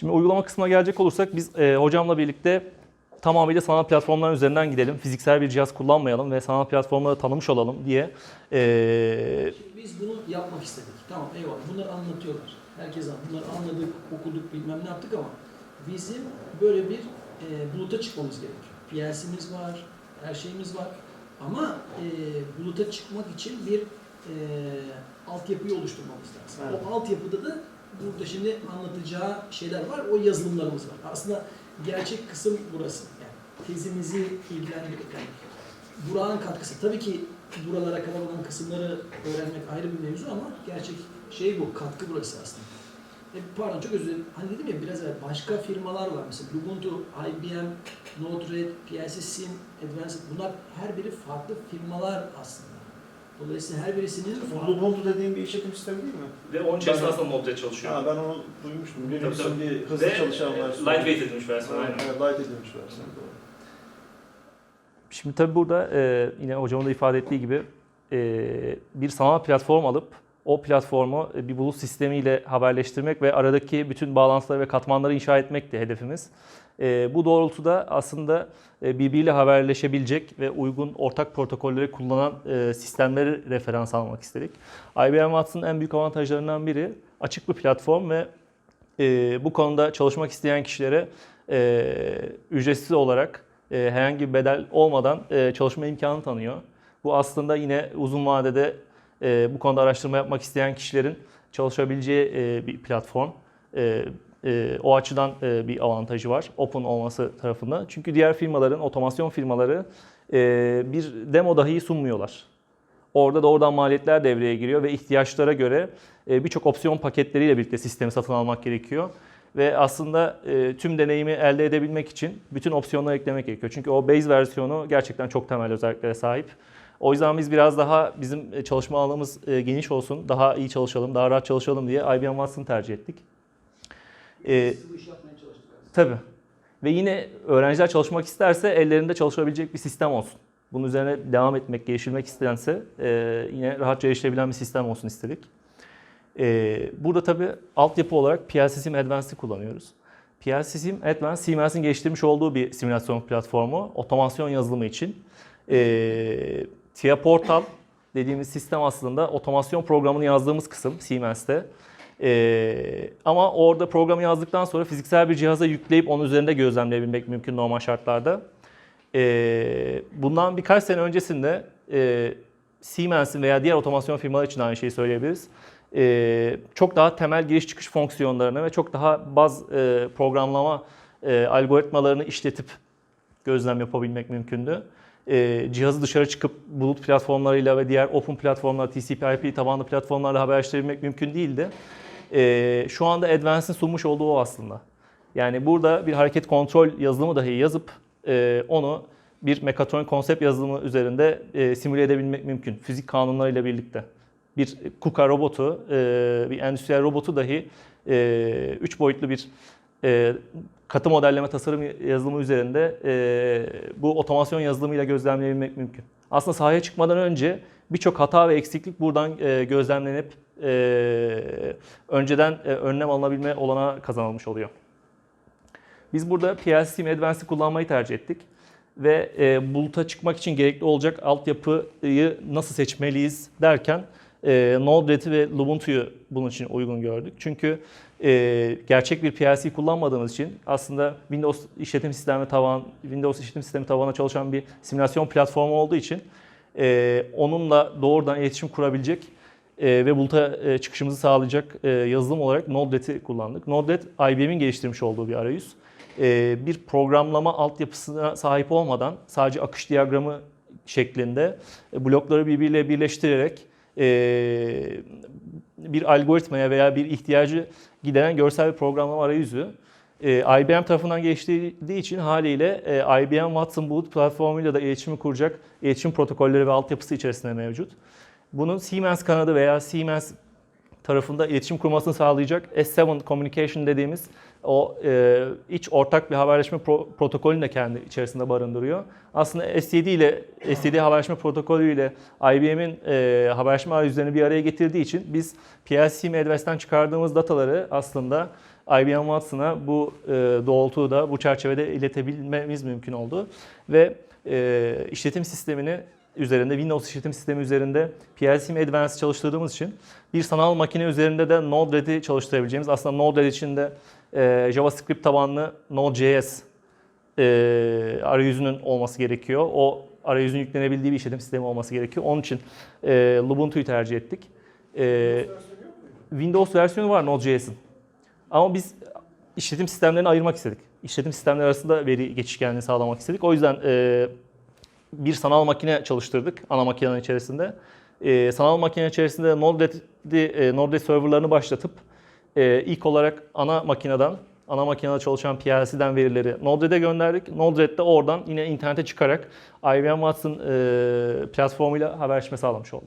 Şimdi uygulama kısmına gelecek olursak biz e, hocamla birlikte tamamıyla sanal platformlar üzerinden gidelim. Fiziksel bir cihaz kullanmayalım ve sanal platformları tanımış olalım diye e, Biz bunu yapmak istedik. Tamam eyvallah. Bunları anlatıyorlar. Herkes bunları anladık, okuduk, bilmem ne yaptık ama bizim böyle bir e, buluta çıkmamız gerekiyor. PLC'miz var, her şeyimiz var. Ama e, buluta çıkmak için bir e, altyapıyı oluşturmamız lazım. Evet. O altyapıda da burada şimdi anlatacağı şeyler var. O yazılımlarımız var. Aslında gerçek kısım burası. Yani tezimizi ilgilendirirken Burak'ın katkısı. Tabii ki buralara kadar olan kısımları öğrenmek ayrı bir mevzu ama gerçek şey bu, katkı burası aslında. E, pardon çok özür dilerim. Hani dedim ya biraz evvel başka firmalar var mesela Ubuntu, IBM, Node-RED, PLC Sim, Advanced bunlar her biri farklı firmalar aslında. Dolayısıyla her birisinin farklı Ubuntu dediğim bir işletim sistemi değil mi? ve onun içerisinde aslında Node çalışıyor. Ha, ben onu duymuştum. Linux'un tabii. bir hızlı Ve çalışan versiyonu. lightweight edilmiş versiyon. Evet, aynen. evet, light edilmiş versiyonu. doğru. Şimdi tabii burada e, yine hocamın da ifade ettiği gibi e, bir sanal platform alıp o platformu e, bir bulut sistemiyle haberleştirmek ve aradaki bütün bağlantıları ve katmanları inşa etmek de hedefimiz. E, bu doğrultuda aslında e, birbiriyle haberleşebilecek ve uygun ortak protokolleri kullanan e, sistemleri referans almak istedik. IBM Watson'ın en büyük avantajlarından biri açık bir platform ve e, bu konuda çalışmak isteyen kişilere e, ücretsiz olarak e, herhangi bir bedel olmadan e, çalışma imkanı tanıyor. Bu aslında yine uzun vadede e, bu konuda araştırma yapmak isteyen kişilerin çalışabileceği e, bir platform. E, e, o açıdan e, bir avantajı var open olması tarafından. Çünkü diğer firmaların, otomasyon firmaları e, bir demo dahi sunmuyorlar. Orada doğrudan maliyetler devreye giriyor ve ihtiyaçlara göre e, birçok opsiyon paketleriyle birlikte sistemi satın almak gerekiyor. Ve aslında e, tüm deneyimi elde edebilmek için bütün opsiyonları eklemek gerekiyor. Çünkü o base versiyonu gerçekten çok temel özelliklere sahip. O yüzden biz biraz daha bizim e, çalışma alanımız e, geniş olsun, daha iyi çalışalım, daha rahat çalışalım diye IBM Watson'ı tercih ettik. E, aslında. Tabii. Ve yine öğrenciler çalışmak isterse ellerinde çalışabilecek bir sistem olsun. Bunun üzerine devam etmek, geliştirmek istense e, yine rahatça erişilebilen bir sistem olsun istedik. E, burada tabii altyapı olarak PLC Sim Advanced'ı kullanıyoruz. PLC Sim Advanced, Siemens'in geliştirmiş olduğu bir simülasyon platformu, otomasyon yazılımı için. E, TIA Portal dediğimiz sistem aslında otomasyon programını yazdığımız kısım Siemens'te. Ee, ama orada programı yazdıktan sonra fiziksel bir cihaza yükleyip onun üzerinde gözlemleyebilmek mümkün normal şartlarda. Ee, bundan birkaç sene öncesinde e, Siemens'in veya diğer otomasyon firmaları için aynı şeyi söyleyebiliriz. Ee, çok daha temel giriş çıkış fonksiyonlarını ve çok daha baz e, programlama e, algoritmalarını işletip gözlem yapabilmek mümkündü. Ee, cihazı dışarı çıkıp bulut platformlarıyla ve diğer open platformlar, TCP/IP tabanlı platformlarla haberleştirebilmek mümkün değildi. Ee, şu anda Advance'in sunmuş olduğu o aslında. Yani burada bir hareket kontrol yazılımı dahi yazıp e, onu bir mekatronik konsept yazılımı üzerinde e, simüle edebilmek mümkün. Fizik kanunlarıyla birlikte. Bir KUKA robotu, e, bir endüstriyel robotu dahi 3 boyutlu bir e, katı modelleme tasarım yazılımı üzerinde e, bu otomasyon yazılımıyla gözlemleyebilmek mümkün. Aslında sahaya çıkmadan önce birçok hata ve eksiklik buradan e, gözlemlenip e, önceden e, önlem alınabilme olanağı kazanılmış oluyor. Biz burada PLC Sim Advanced'ı kullanmayı tercih ettik ve e, buluta çıkmak için gerekli olacak altyapıyı nasıl seçmeliyiz derken e, Node-RED'i ve Ubuntu'yu bunun için uygun gördük. Çünkü e, gerçek bir PLC kullanmadığımız için aslında Windows işletim sistemi tavan, Windows işletim sistemi tabanına çalışan bir simülasyon platformu olduğu için e, onunla doğrudan iletişim kurabilecek e, ve buluta e, çıkışımızı sağlayacak e, yazılım olarak Node-RED'i kullandık. Node-RED IBM'in geliştirmiş olduğu bir arayüz. E, bir programlama altyapısına sahip olmadan sadece akış diyagramı şeklinde e, blokları birbiriyle birleştirerek bir algoritmaya veya bir ihtiyacı gideren görsel bir programlama arayüzü. E, IBM tarafından geliştirildiği için haliyle e, IBM Watson Bulut platformuyla da iletişimi kuracak iletişim protokolleri ve altyapısı içerisinde mevcut. Bunun Siemens kanadı veya Siemens tarafında iletişim kurmasını sağlayacak S7 Communication dediğimiz o e, iç ortak bir haberleşme pro- protokolünü de kendi içerisinde barındırıyor. Aslında S7 ile S7 haberleşme protokolü ile IBM'in e, haberleşme arayüzlerini bir araya getirdiği için biz PLC Advanced'den çıkardığımız dataları aslında IBM Watson'a bu e, doğrultuyu da bu çerçevede iletebilmemiz mümkün oldu. Ve e, işletim sistemini üzerinde, Windows işletim sistemi üzerinde PLC Advanced çalıştırdığımız için bir sanal makine üzerinde de Node-RED'i çalıştırabileceğimiz, aslında Node-RED için de e, JavaScript tabanlı Node.js e, arayüzünün olması gerekiyor. O arayüzün yüklenebildiği bir işletim sistemi olması gerekiyor. Onun için e, Ubuntu'yu tercih ettik. E, Windows versiyonu var Node.js'in. Ama biz işletim sistemlerini ayırmak istedik. İşletim sistemleri arasında veri geçişkenliğini sağlamak istedik. O yüzden e, bir sanal makine çalıştırdık ana makinenin içerisinde. E, sanal makine içerisinde Node.RED, e, Node.RED serverlarını başlatıp e, ilk olarak ana makineden, ana makinede çalışan PLC'den verileri Node.RED'e gönderdik. De oradan yine internete çıkarak IBM Watson e, platformuyla haberleşme sağlamış oldu.